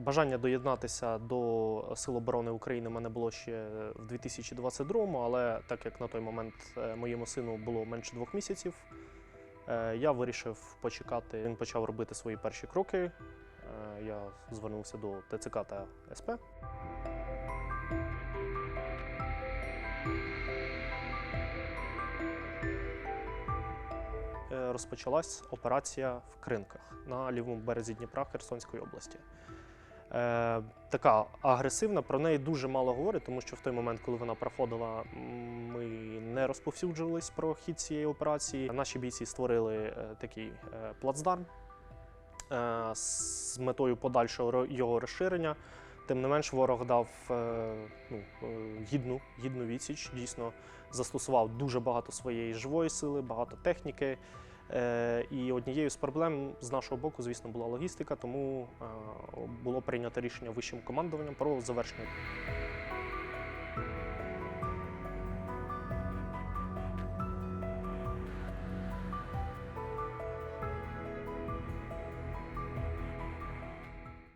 Бажання доєднатися до Сил оборони України в мене було ще в 2022-му, але так як на той момент е, моєму сину було менше двох місяців, е, я вирішив почекати. Він почав робити свої перші кроки. Е, Я звернувся до ТЦК та СП. Розпочалась операція в Кринках на лівому березі Дніпра Херсонської області. Е, така агресивна, про неї дуже мало говорять, тому що в той момент, коли вона проходила, ми не розповсюджувались про хід цієї операції. Наші бійці створили е, такий е, плацдарм е, з метою подальшого його розширення. Тим не менш, ворог дав е, ну, е, гідну, гідну відсіч, дійсно застосував дуже багато своєї живої сили, багато техніки. Е, І однією з проблем з нашого боку, звісно, була логістика, тому е, було прийнято рішення вищим командуванням про завершення